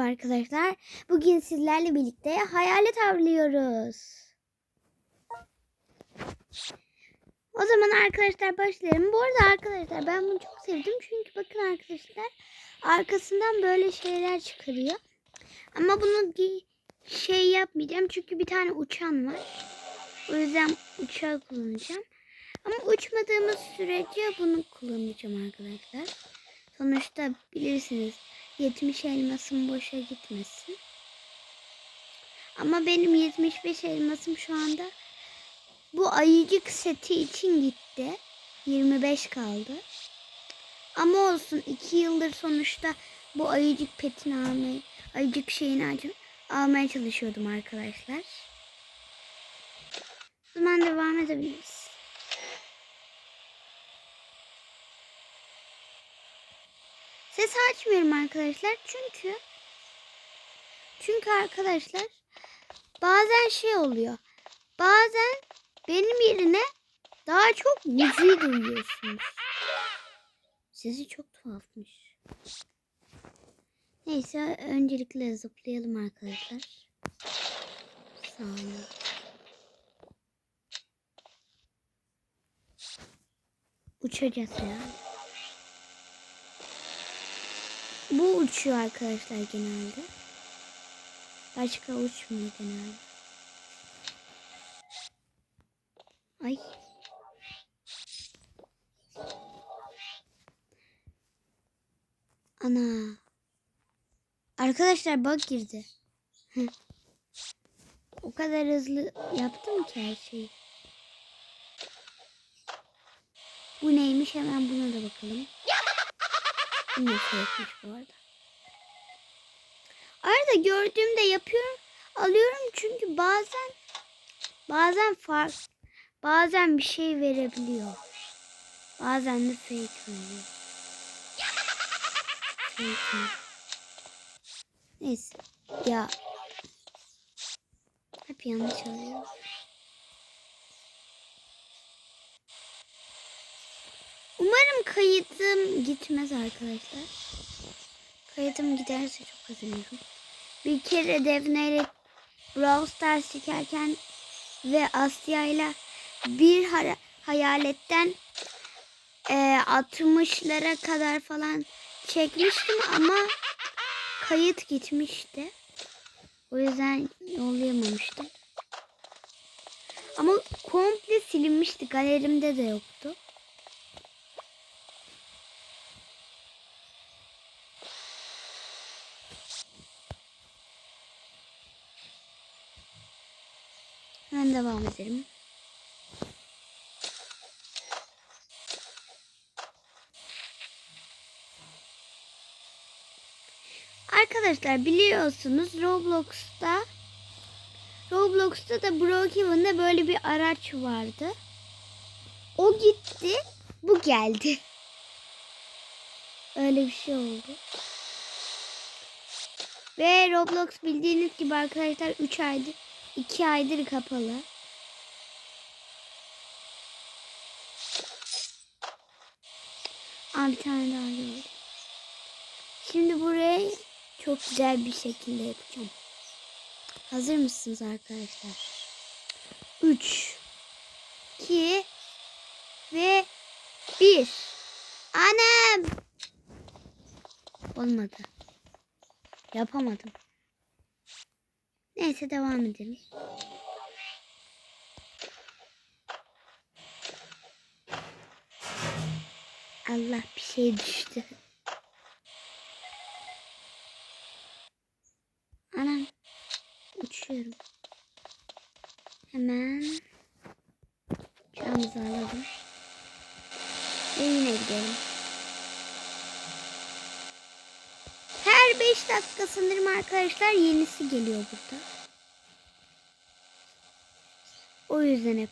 Merhaba arkadaşlar. Bugün sizlerle birlikte hayalet avlıyoruz. O zaman arkadaşlar başlayalım. Bu arada arkadaşlar ben bunu çok sevdim. Çünkü bakın arkadaşlar arkasından böyle şeyler çıkarıyor. Ama bunu şey yapmayacağım. Çünkü bir tane uçan var. O yüzden uçağı kullanacağım. Ama uçmadığımız sürece bunu kullanacağım arkadaşlar. Sonuçta bilirsiniz 70 elmasım boşa gitmesin. Ama benim 75 elmasım şu anda bu ayıcık seti için gitti. 25 kaldı. Ama olsun 2 yıldır sonuçta bu ayıcık petini almayı, ayıcık şeyini al- almaya çalışıyordum arkadaşlar. O zaman devam edebiliriz. Ses açmıyorum arkadaşlar çünkü çünkü arkadaşlar bazen şey oluyor. Bazen benim yerine daha çok müziği duyuyorsunuz. Sesi çok tuhafmış. Neyse öncelikle zıplayalım arkadaşlar. Sağ olun. Uçacağız yani. Bu uçuyor arkadaşlar genelde. Başka uçmuyor genelde. Ay. Ana. Arkadaşlar bug girdi. O kadar hızlı yaptım ki her şeyi. Bu neymiş hemen buna da bakalım. Bu ne fiyatmış bu arada. Arada gördüğümde yapıyorum, alıyorum çünkü bazen bazen fark bazen bir şey verebiliyor. Bazen de fake veriyor. Fake? Neyse. Ya. Hep yanlış alıyor. Umarım kayıtım gitmez arkadaşlar. Kayıtım giderse çok üzülürüm. Bir kere Defne ile Brawl Stars çekerken ve Asya ile bir hayaletten e, 60'lara kadar falan çekmiştim ama kayıt gitmişti. O yüzden yollayamamıştım. Ama komple silinmişti. Galerimde de yoktu. Hemen devam edelim. Arkadaşlar biliyorsunuz Roblox'ta Roblox'ta da Brookhaven'da böyle bir araç vardı. O gitti, bu geldi. Öyle bir şey oldu. Ve Roblox bildiğiniz gibi arkadaşlar 3 aydır 2 aydır kapalı. Aa, bir tane daha gördüm. Şimdi burayı çok güzel bir şekilde yapacağım. Hazır mısınız arkadaşlar? 3 2 ve 1 Annem! Olmadı. Yapamadım. Neyse devam edelim. Allah bir şey düştü. Anam uçuyorum. Hemen çamızı alalım. Ve yine gidelim. Her 5 dakika sanırım arkadaşlar yenisi geliyor burada. O yüzden hep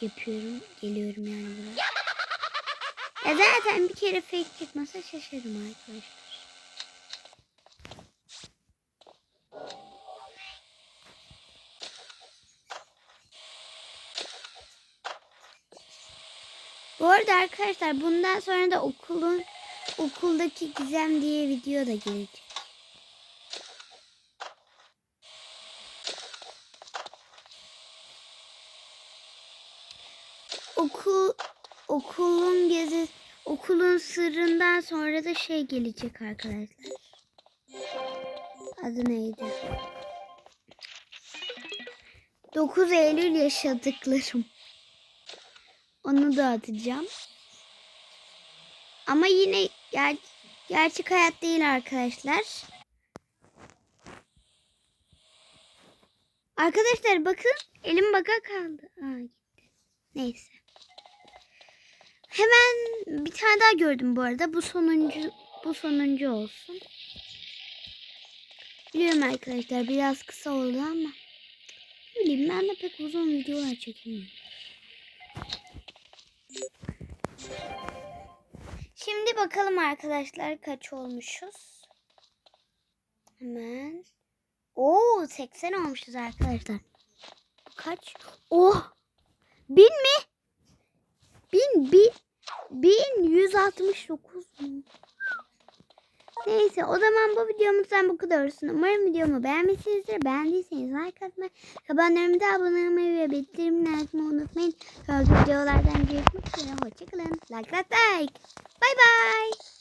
yapıyorum. Geliyorum yani buraya. Ya zaten bir kere fake çıkmasa şaşarım arkadaşlar. Bu arada arkadaşlar bundan sonra da okulun okuldaki gizem diye video da gelecek. Okul okulun gezi okulun sırrından sonra da şey gelecek arkadaşlar. Adı neydi? 9 Eylül yaşadıklarım. Onu da atacağım. Ama yine ger gerçek hayat değil arkadaşlar. Arkadaşlar bakın elim baka kaldı. Aa, gitti. Neyse. Bir tane daha gördüm bu arada. Bu sonuncu bu sonuncu olsun. Biliyorum arkadaşlar biraz kısa oldu ama ne bileyim ben de pek uzun videolar çekemiyorum. Şimdi bakalım arkadaşlar kaç olmuşuz. Hemen. Oo 80 olmuşuz arkadaşlar. Kaç? Oh! Bin mi? Bin, bin, bin 169 mu? Neyse o zaman bu videomuzdan bu kadar olsun. Umarım videomu beğenmişsinizdir. Beğendiyseniz like atmayı, kanallarıma da abone olmayı ve bildirimleri açmayı unutmayın. Sonraki videolardan görüşmek üzere. Hoşçakalın. Like like like. Bye bye.